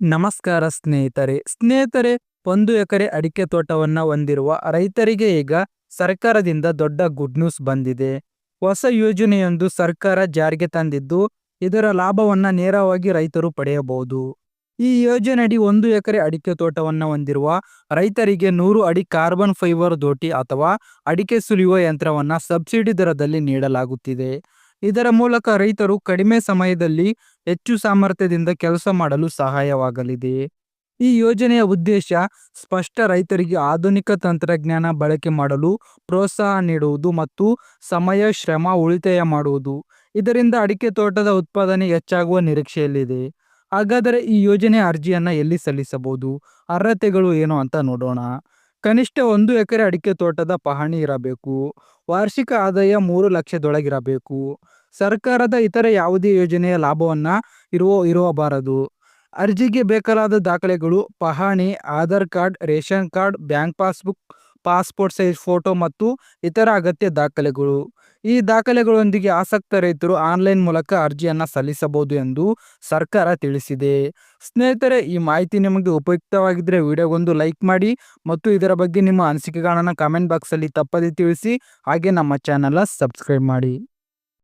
ನಮಸ್ಕಾರ ಸ್ನೇಹಿತರೆ. ಸ್ನೇಹಿತರೆ, ಒಂದು ಎಕರೆ ಅಡಿಕೆ ತೋಟವನ್ನು ಹೊಂದಿರುವ ರೈತರಿಗೆ ಈಗ ಸರ್ಕಾರದಿಂದ ದೊಡ್ಡ ಗುಡ್ ನ್ಯೂಸ್ ಬಂದಿದೆ. ಹೊಸ ಯೋಜನೆಯೊಂದು ಸರ್ಕಾರ ಜಾರಿಗೆ ತಂದಿದ್ದು, ಇದರ ಲಾಭವನ್ನು ನೇರವಾಗಿ ರೈತರು ಪಡೆಯಬಹುದು. ಈ ಯೋಜನೆಯಡಿ ಒಂದು ಎಕರೆ ಅಡಿಕೆ ತೋಟವನ್ನು ಹೊಂದಿರುವ ರೈತರಿಗೆ ನೂರು ಅಡಿ ಕಾರ್ಬನ್ ಫೈಬರ್ ದೋಟಿ ಅಥವಾ ಅಡಿಕೆ ಸುಲಿಯುವ ಯಂತ್ರವನ್ನ ಸಬ್ಸಿಡಿ ದರದಲ್ಲಿ ನೀಡಲಾಗುತ್ತಿದೆ. ಇದರ ಮೂಲಕ ರೈತರು ಕಡಿಮೆ ಸಮಯದಲ್ಲಿ ಹೆಚ್ಚು ಸಾಮರ್ಥ್ಯದಿಂದ ಕೆಲಸ ಮಾಡಲು ಸಹಾಯವಾಗಲಿದೆ. ಈ ಯೋಜನೆಯ ಉದ್ದೇಶ ಸ್ಪಷ್ಟ ರೈತರಿಗೆ ಆಧುನಿಕ ತಂತ್ರಜ್ಞಾನ ಬಳಕೆ ಮಾಡಲು ಪ್ರೋತ್ಸಾಹ ನೀಡುವುದು ಮತ್ತು ಸಮಯ, ಶ್ರಮ ಉಳಿತಾಯ ಮಾಡುವುದು. ಇದರಿಂದ ಅಡಿಕೆ ತೋಟದ ಉತ್ಪಾದನೆ ಹೆಚ್ಚಾಗುವ ನಿರೀಕ್ಷೆಯಲ್ಲಿದೆ. ಹಾಗಾದರೆ ಈ ಯೋಜನೆ ಅರ್ಜಿಯನ್ನು ಎಲ್ಲಿ ಸಲ್ಲಿಸಬಹುದು? ಅರ್ಹತೆಗಳು ಏನು ಅಂತ ನೋಡೋಣ. ಕನಿಷ್ಠ ಒಂದು ಎಕರೆ ಅಡಿಕೆ ತೋಟದ ಪಹಣಿ ಇರಬೇಕು. ವಾರ್ಷಿಕ ಆದಾಯ ಮೂರು ಲಕ್ಷದೊಳಗಿರಬೇಕು. ಸರ್ಕಾರದ ಇತರ ಯಾವುದೇ ಯೋಜನೆಯ ಲಾಭವನ್ನು ಇರುವ, ಇರಬಾರದು. ಅರ್ಜಿಗೆ ಬೇಕಾದ ದಾಖಲೆಗಳು, ಪಹಣಿ, Aadhaar card, ration card, bank passbook passport size photo ಮತ್ತು ಇತರ ಅಗತ್ಯ ದಾಖಲೆಗಳು. ಈ ದಾಖಲೆಗಳೊಂದಿಗೆ ಆಸಕ್ತ ರೈತರು ಆನ್ಲೈನ್ ಮೂಲಕ ಅರ್ಜಿಯನ್ನು ಸಲ್ಲಿಸಬಹುದು ಎಂದು ಸರ್ಕಾರ ತಿಳಿಸಿದೆ. ಸ್ನೇಹಿತರೆ, ಈ ಮಾಹಿತಿ ನಿಮಗೆ ಉಪಯುಕ್ತವಾಗಿದ್ದರೆ ವಿಡಿಯೋಗೊಂದು ಲೈಕ್ ಮಾಡಿ ಮತ್ತು ಇದರ ಬಗ್ಗೆ ನಿಮ್ಮ ಅನಿಸಿಕೆಗಳನ್ನು ಕಮೆಂಟ್ ಬಾಕ್ಸಲ್ಲಿ ತಪ್ಪದೇ ತಿಳಿಸಿ, ಹಾಗೆ ನಮ್ಮ ಚಾನಲ ಸಬ್ಸ್ಕ್ರೈಬ್ ಮಾಡಿ.